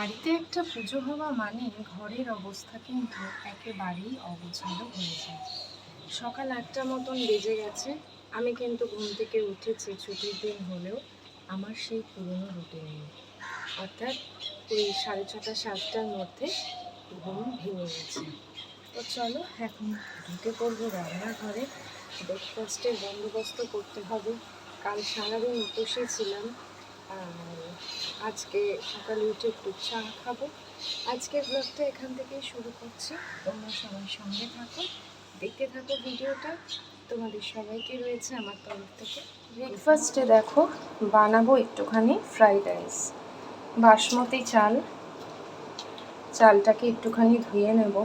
বাড়িতে একটা পুজো হওয়া মানে ঘরের অবস্থা কিন্তু একেবারেই অগোছালো হয়ে যায়। সকাল আটটা মতন বেজে গেছে, আমি কিন্তু ঘুম থেকে উঠেছি ছুটির দিন হলেও আমার সেই পুরনো রুটিন নেই অর্থাৎ ওই সাড়ে ছটা, সাতটার মধ্যে ঘুম ভেঙে গেছে। তো চলো এখন ঢুকে পড়ব রান্নাঘরে। ব্রেকফাস্টের বন্দোবস্ত করতে হবে। কাল সারাদিন উপসে ছিলাম। আজকে সকালে উঠে একটু চা খাব। আজকের ব্লগটা এখান থেকেই শুরু করছি। তোমরা সবাই সঙ্গে থাকো, দেখতে থাকো ভিডিওটা। তোমাদের সবাইকে রয়েছে আমার তরফ থেকে। ব্রেকফাস্টে দেখো, বানাবো একটুখানি ফ্রাইড রাইস বাসমতি চাল। চালটাকে একটুখানি ধুয়ে নেব।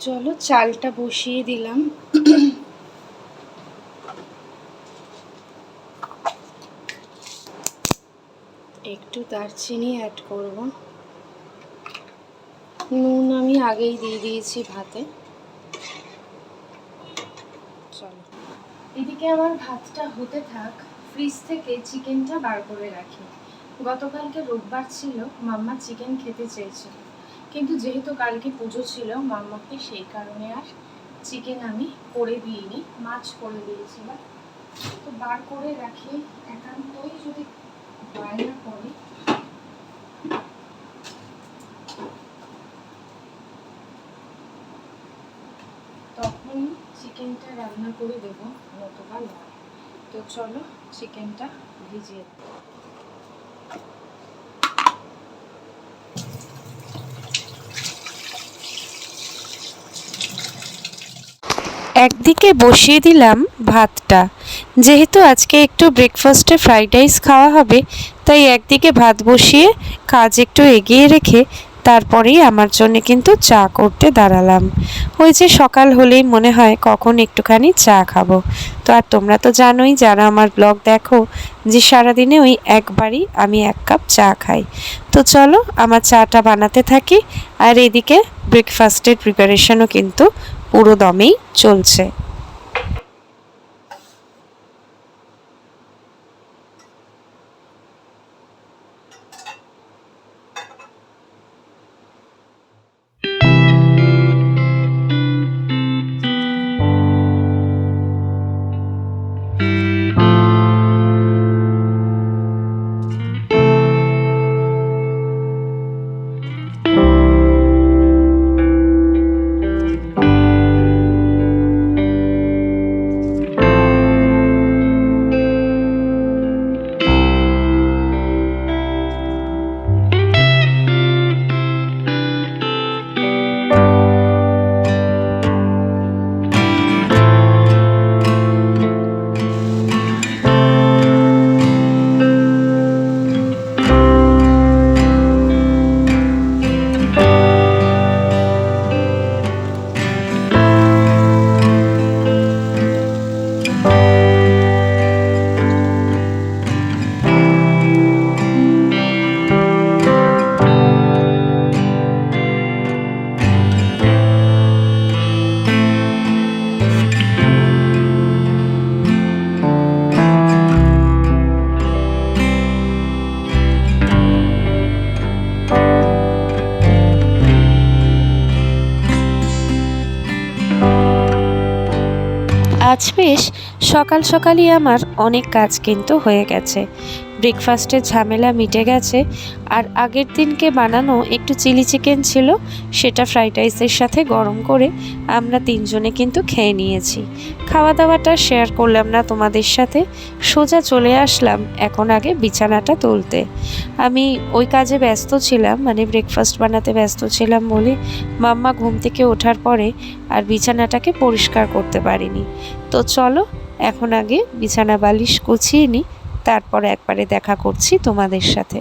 চলো, চালটা বসিয়ে দিলাম। একটু দারচিনি অ্যাড করব। নুন আমি আগেই দিয়ে দিয়েছি ভাতে। চলো। এদিকে আমার ভাতটা হতে থাক ফ্রিজ থেকে চিকেনটা বার করে রাখি। গতকালকে রোববার ছিল, মাম্মা চিকেন খেতে চেয়েছিল। কিন্তু যেহেতু কালকে পুজো ছিল, মাম্মাকে সেই কারণে আর চিকেন আমি করে দিইনি, মাছ করে দিয়েছিলাম তো বার করে রাখি, একান্তই যদি বায়না করে। তখন চিকেনটা রান্না করে দেবো নয় তো চলো চিকেনটা ভিজিয়ে একদিকে বসিয়ে দিলাম ভাতটা। যেহেতু আজকে একটু ব্রেকফাস্টে ফ্রাইড রাইস খাওয়া হবে, তাই একদিকে ভাত বসিয়ে কাজ একটু এগিয়ে রেখে তারপরেই আমার জন্য কিন্তু চা করতে দাঁড়ালাম। ওই যে সকাল হলেই মনে হয় কখন একটুখানি চা খাব। তো আর তোমরা তো জানোই, যারা আমার ব্লগ দেখো, যে সারাদিনে ওই একবারই আমি এক কাপ চা খাই। তো চলো, আমার চাটা বানাতে থাকি, আর এদিকে ব্রেকফাস্টের প্রিপারেশনও কিন্তু পুরো দমেই চলছে। আজ বেশ সকাল সকালই আমার অনেক কাজ কিন্তু হয়ে গেছে। ব্রেকফাস্টের ঝামেলা মিটে গেছে, আর আগের দিনকে বানানো একটু চিলি চিকেন ছিল, সেটা ফ্রাইড রাইসের সাথে গরম করে আমরা তিনজনে কিন্তু খেয়ে নিয়েছি। খাওয়া দাওয়াটা শেয়ার করলাম না তোমাদের সাথে, সোজা চলে আসলাম এখন আগে বিছানাটা তুলতে। আমি ওই কাজে ব্যস্ত ছিলাম মানে ব্রেকফাস্ট বানাতে ব্যস্ত ছিলাম বলে মাম্মা ঘুম থেকে ওঠার পরে আর বিছানাটাকে পরিষ্কার করতে পারিনি। তো চলো, এখন আগে বিছানা বালিশ গুছিয়ে নিই। তারপর একবারে দেখা করছি তোমাদের সাথে।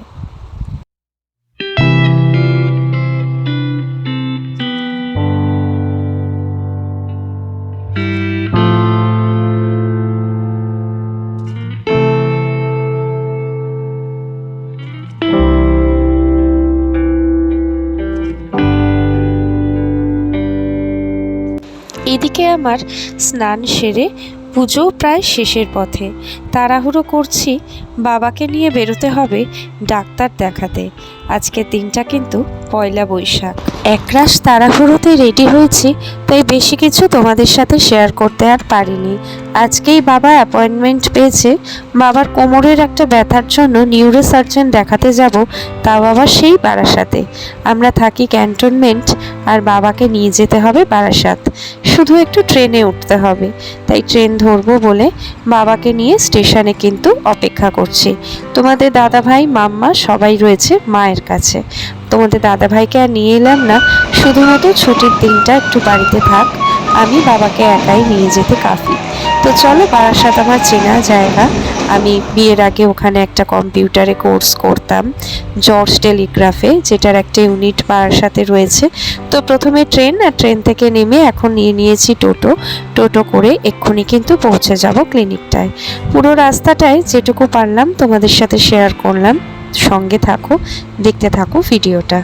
এদিকে আমার স্নান সেরে পুজো প্রায় শেষের পথে। তাড়াহুড়ো করছি, বাবাকে নিয়ে বেরোতে হবে ডাক্তার দেখাতে। আজকের দিনটা কিন্তু পয়লা বৈশাখ। একরাশ তাড়াহুড়োতে রেডি হয়েছি, তাই বেশি কিছু তোমাদের সাথে শেয়ার করতে আর পারিনি। আজকেই বাবা অ্যাপয়েন্টমেন্ট পেয়েছে, বাবার কোমরের একটা ব্যথার জন্য নিউরো সার্জন দেখাতে যাব তা বাবা সেই বারাসাতে। আমরা থাকি ক্যান্টনমেন্ট আর বাবাকে নিয়ে যেতে হবে বারাসাত। শুধু একটু ট্রেনে উঠতে হবে। তাই ট্রেন ধরবো বলে বাবাকে নিয়ে স্টেশনে কিন্তু অপেক্ষা করছি। তোমাদের দাদা ভাই মাম্মা সবাই রয়েছে মায়ের কাছে। তোমাদের দাদা ভাইকে আর নিয়ে এলাম না। শুধুমাত্র ছুটির দিনটা একটু বাড়িতে থাক। আমি বাবাকে একাই নিয়ে যেতে কাফি। তো চলো বারাসাত আমার চেনা জায়গা। আমি বিয়ের আগে ওখানে একটা কম্পিউটারে কোর্স করতাম, জর্জ টেলিগ্রাফে, যেটার একটা ইউনিট পাওয়ার সাথে রয়েছে। তো প্রথমে ট্রেন আর ট্রেন থেকে নেমে এখন নিয়ে নিয়েছি টোটো। টোটো করে এক্ষুনি কিন্তু পৌঁছে যাব ক্লিনিকটায়। পুরো রাস্তাটায় যেটুকু পারলাম তোমাদের সাথে শেয়ার করলাম। সঙ্গে থাকো, দেখতে থাকো ভিডিওটা।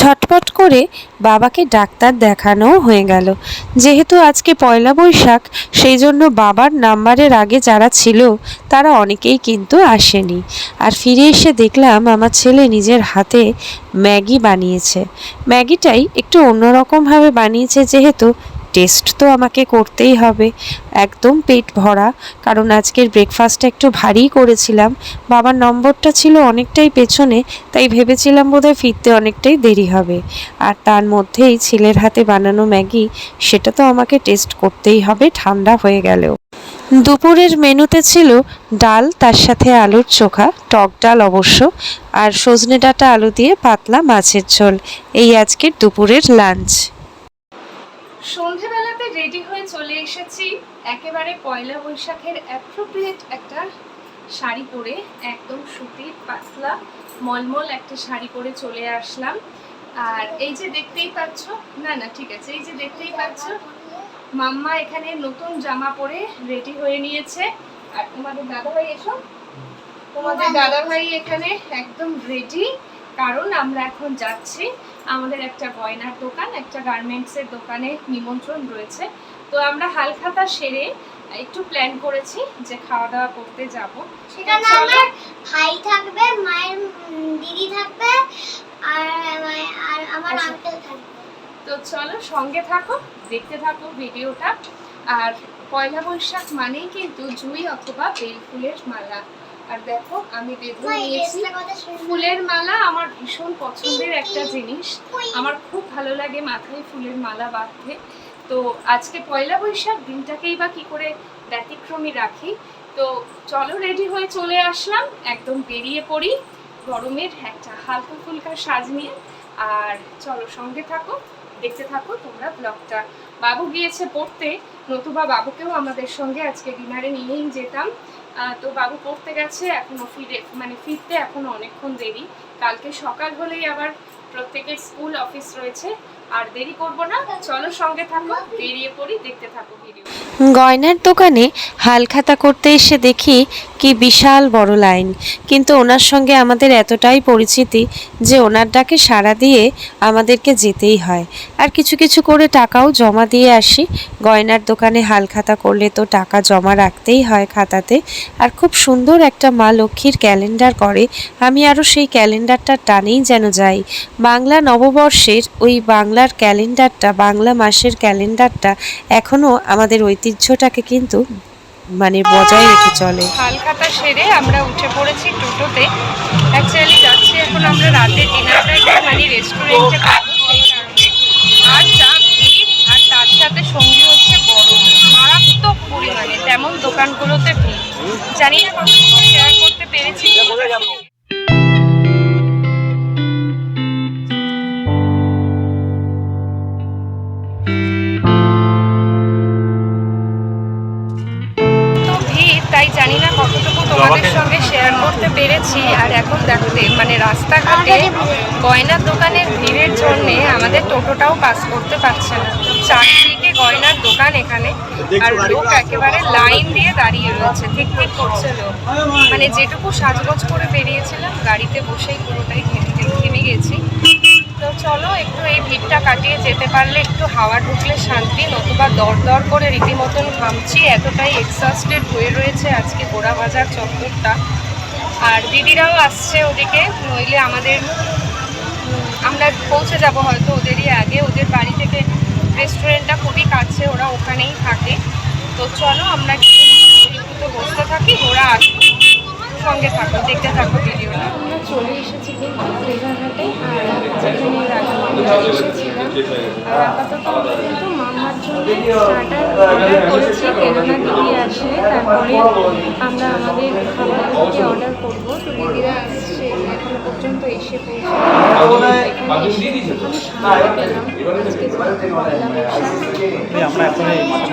ঝটপট করে বাবাকে ডাক্তার দেখানো হয়ে গেল। যেহেতু আজকে পয়লা বৈশাখ সেই জন্য বাবার নাম্বারের আগে যারা ছিল তারা অনেকেই কিন্তু আসেনি। আর ফিরে এসে দেখলাম আমার ছেলে নিজের হাতে ম্যাগি বানিয়েছে। ম্যাগিটাই একটু অন্যরকমভাবে বানিয়েছে যেহেতু টেস্ট তো আমাকে করতেই হবে। একদম পেট ভরা। কারণ আজকের ব্রেকফাস্টটা একটু ভারী করেছিলাম। বাবার নম্বরটা ছিল অনেকটাই পেছনে, তাই ভেবেছিলাম বোধহয় ফিরতে অনেকটাই দেরি হবে। আর তার মধ্যেই ছেলের হাতে বানানো ম্যাগি, সেটা তো আমাকে টেস্ট করতেই হবে, ঠান্ডা হয়ে গেলেও। দুপুরের মেনুতে ছিল ডাল, তার সাথে আলুর চোখা, টক ডাল অবশ্য, আর সজনে ডাঁটা আলু দিয়ে পাতলা মাছের ঝোল। এই আজকের দুপুরের লাঞ্চ সন্ধেবেলাতে রেডি হয়ে চলে এসেছি একেবারে পয়লা বৈশাখের অ্যাপ্রোপ্রিয়েট একটা শাড়ি পরে, একদম সুতির পাতলা, মলমল একটা শাড়ি পরে চলে আসলাম। আর এই যে দেখতেই পাচ্ছ, না না, ঠিক আছে, এই যে দেখতেই পাচ্ছ, মাম্মা এখানে নতুন জামা পরে রেডি হয়ে নিয়েছে। আর তোমাদের দাদাভাই, এসো। তোমাদের দাদাভাই এখানে একদম রেডি কারণ আমরা এখন যাচ্ছি আমাদের একটা গয়নার দোকান একটা গার্মেন্টসের দোকানে নিমন্ত্রণ রয়েছে। তো আমরা হালখাতা সেরে একটু প্ল্যান করেছি যে খাওয়া দাওয়া করতে যাব। সেখানে আমার ভাই থাকবে মায়ের দিদি থাকবে আর আমার- আর আমার আচ্ছা। আঙ্কেল থাকবে। তো চলো সঙ্গে থাকো দেখতে থাকো ভিডিওটা। আর পয়লা বৈশাখ মানেই কিন্তু জুই অথবা বেল ফুলের মালা। আর দেখো আমি এই নিয়েছি। ফুলের মালা আমার ভীষণ পছন্দের একটা জিনিস। আমার খুব ভালো লাগে মাথায় ফুলের মালা বাঁধতে। তো আজকে পয়লা বৈশাখ দিনটাকেই বা কি করে ব্যতিক্রমী রাখি। তো চলো রেডি হয়ে চলে আসলাম। একদম বেরিয়ে পড়ি গরমের একটা হালকা ফুলকা সাজ নিয়ে। আর চলো সঙ্গে থাকো দেখতে থাকো তোমরা ব্লগটা। বাবু গিয়েছে পড়তে নতুবা বাবুকেও আমাদের সঙ্গে আজকে ডিনারে নিয়েই যেতাম। তো বাবু পড়তে গেছে এখনও ফিরে মানে ফিরতে এখনও অনেকক্ষণ দেরি। কালকে সকাল হলেই আবার প্রত্যেকের স্কুল অফিস রয়েছে, আর দেরি করব না। চলো সঙ্গে থাকো, বেরিয়ে পড়ি, দেখতে থাকো ভিডিও গয়নার দোকানে হালখাতা করতে এসে দেখি কি বিশাল বড় লাইন। কিন্তু ওনার সঙ্গে আমাদের এতটাই পরিচিতি যে ওনার ডাকে সাড়া দিয়ে আমাদেরকে যেতেই হয়। আর কিছু কিছু করে টাকাও জমা দিয়ে আসি। গয়নার দোকানে হালখাতা করলে তো টাকা জমা রাখতেই হয় খাতাতে। আর খুব সুন্দর একটা মা লক্ষ্মীর ক্যালেন্ডার করে। আমি আরও সেই ক্যালেন্ডারটার টানেই যেন যাই। বাংলা নববর্ষের ওই বাংলার ক্যালেন্ডারটা, বাংলা মাসের ক্যালেন্ডারটা এখনও আমাদের ঐতিহ্যটাকে কিন্তু মানে বজায় রেখে চলে। হালখাতা সেরে আমরা উঠে পড়েছি টোটোতে। অ্যাকচুয়ালি যাচ্ছি এখন আমরা রাতে ডিনারটা মানে রেস্টুরেন্টে খাব সেই কারণে। আর যা ভিড় আর তার সাথে সঙ্গী হচ্ছে গরম মারাত্মক পরিমাণে তেমন দোকানগুলোতে ভিড়। জানি না শেয়ার করতে পেরেছি। তোমাদের সঙ্গে শেয়ার করতে পেরেছি। আর এখন দেখো মানে রাস্তাঘাটে গয়নার দোকানের ভিড়ের জন্যে আমাদের টোটোটাও পাস করতে পারছে না। চারদিকে গয়নার দোকান এখানে। আর লোক একেবারে লাইন দিয়ে দাঁড়িয়ে রয়েছে। ঠিক ঠিক করছে লোক। মানে যেটুকু সাজগোজ করে বেরিয়েছিলাম গাড়িতে বসেই পুরোটাই থেমে ঘেমে গেছি। তো চলো, একটু এই ভিড়টা কাটিয়ে যেতে পারলে একটু হাওয়া ঢুকলে শান্তি, নতুবা দর দর করে রীতিমতন ঘামছি, এতটাই এক্সস্টেড হয়ে রয়েছে আজকে গোড়া বাজার চত্বরটা আর দিদিরাও আসছে ওদিকে, নইলে আমাদের আমরা পৌঁছে যাব হয়তো ওদেরই আগে, ওদের বাড়ি থেকে রেস্টুরেন্টটা খুবই কাছে, ওরা ওখানেই থাকে। তো চলো, আমরা একটু বসতে থাকি, ওরা আসবে সঙ্গে থাকো দেখতে থাকো ভিডিওটা আমরা চলে এসেছি কিন্তু আর যেখানে এসেছিলাম আর আপাতত আমরা কিন্তু মামার জন্য স্টার্টার অর্ডার করেছি কেননা দিদি আসলে তারপরে আমরা আমাদের খাবারগুলোকে অর্ডার করব তো দিদিরা আসছে এখনও পর্যন্ত এসে পৌঁছে আমরা এখন এই মাঠে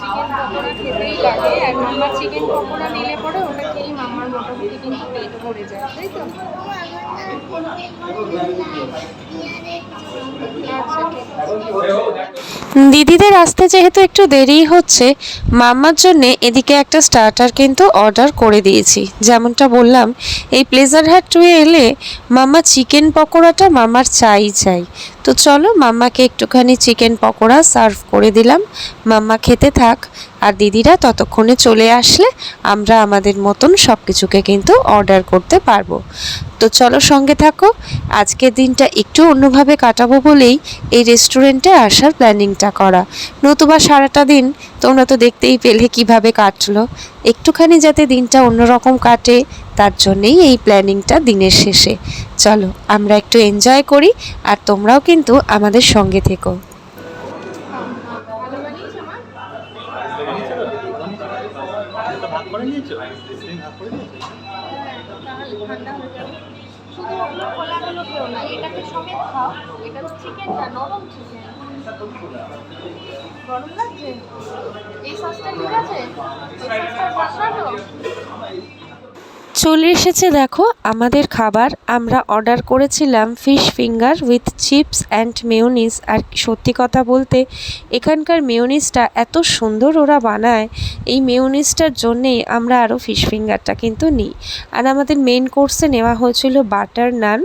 চিকেন পকোড়া খেতেই লাগে। চিকেন পকোড়া নিলে পরে ওটা খেয়েই মোটামুটি কিন্তু পেট ভরে যায়, তাই তো? দিদিদের আসতে যেহেতু একটু দেরি হচ্ছে মাম্মার জন্য এদিকে একটা স্টার্টার কিন্তু অর্ডার করে দিয়েছি। যেমনটা বললাম, এই প্লেজার হ্যাট টুয়ে এলে মাম্মা চিকেন পকোড়াটা মামার চাই চাই। তো চলো মাম্মাকে একটুখানি চিকেন পকোড়া সার্ভ করে দিলাম। মাম্মা খেতে থাক আর দিদিরা ততক্ষণে চলে আসলে আমরা আমাদের মতন সব কিছুকে কিন্তু অর্ডার করতে পারব। তো চলো সঙ্গে থাকো, আজকের দিনটা একটু অন্যভাবে কাটাবো বলেই এই রেস্টুরেন্টে আসার প্ল্যানিংটা করা। নতুবা সারাটা দিন তোমরা তো দেখতেই পেলে কীভাবে কাটলো। একটুখানি যাতে দিনটা অন্যরকম কাটে, তার জন্যেই এই প্ল্যানিংটা দিনের শেষে। চলো আমরা একটু এনজয় করি আর তোমরাও কিন্তু আমাদের সঙ্গে থেকো হয়ে গরম লাগছে এই সসটা ঠিক আছে এই সসটা চলে এসেছে দেখো, আমাদের খাবার। আমরা অর্ডার করেছিলাম fish finger with chips and mayonnaise আর সত্যি কথা বলতে, এখানকার মেয়নিসটা এত সুন্দর ওরা বানায়, এই মেয়নিসটার জন্যেই আমরা আরও ফিশ ফিঙ্গারটা কিন্তু নিই। আর আমাদের মেন কোর্সে নেওয়া হয়েছিল বাটার নান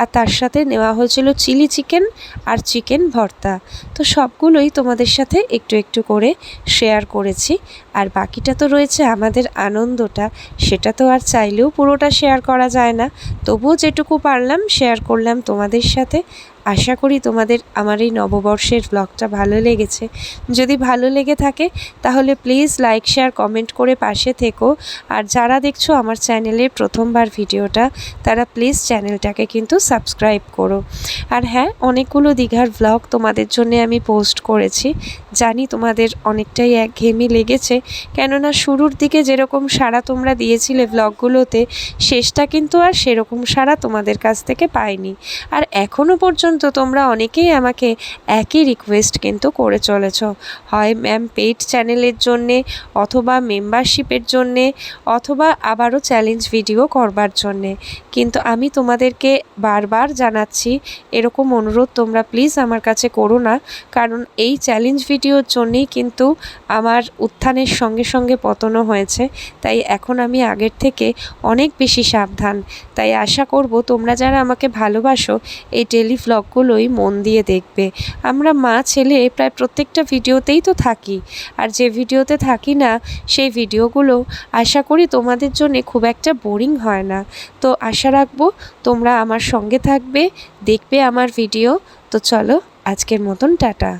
আর তার সাথে নেওয়া হয়েছিল চিলি চিকেন আর চিকেন ভর্তা। তো সবগুলোই তোমাদের সাথে একটু একটু করে শেয়ার করেছি। আর বাকিটা তো রয়েছে আমাদের আনন্দটা। সেটা তো আর চাইলেও পুরোটা শেয়ার করা যায় না। তবুও যেটুকু পারলাম শেয়ার করলাম তোমাদের সাথে। আশা করি তোমাদের আমার এই নববর্ষের ব্লগটা ভালো লেগেছে। যদি ভালো লেগে থাকে, তাহলে প্লিজ লাইক শেয়ার কমেন্ট করে পাশে থেকো। আর যারা দেখছ আমার চ্যানেলের প্রথমবার ভিডিওটা, তারা প্লিজ চ্যানেলটাকে কিন্তু সাবস্ক্রাইব করো। আর হ্যাঁ অনেকগুলো দীঘার ব্লগ তোমাদের জন্য আমি পোস্ট করেছি। জানি তোমাদের অনেকটাই এক একঘেয়েমি লেগেছে। কেননা শুরুর দিকে যেরকম সাড়া তোমরা দিয়েছিলে ব্লগগুলোতে শেষটা কিন্তু আর সেরকম সাড়া তোমাদের কাছ থেকে পাইনি। আর এখনও পর্যন্ত তোমরা অনেকেই আমাকে একই রিকোয়েস্ট কিন্তু করে চলেছ। হয় ম্যাম পেইড চ্যানেলের জন্যে অথবা মেম্বারশিপের জন্যে অথবা আবারও চ্যালেঞ্জ ভিডিও করবার জন্যে। কিন্তু আমি তোমাদেরকে বারবার জানাচ্ছি, এরকম অনুরোধ তোমরা প্লিজ আমার কাছে করো না। কারণ এই চ্যালেঞ্জ ভিডিওর জন্যেই কিন্তু আমার উত্থানের সঙ্গে সঙ্গে পতনও হয়েছে। তাই এখন আমি আগের থেকে অনেক বেশি সাবধান। তাই আশা করব তোমরা যারা আমাকে ভালোবাসো, এই ডেলি ভ্লগগুলোই মন দিয়ে দেখবে। আমরা মা, ছেলে প্রায় প্রত্যেকটা ভিডিওতেই তো থাকি। আর যে ভিডিওতে থাকি না, সেই ভিডিওগুলো আশা করি তোমাদের জন্য খুব একটা বোরিং হয় না। তো আশা রাখব তোমরা আমার সঙ্গে থাকবে, দেখবে আমার ভিডিও। তো চলো, আজকের মতন টাটা।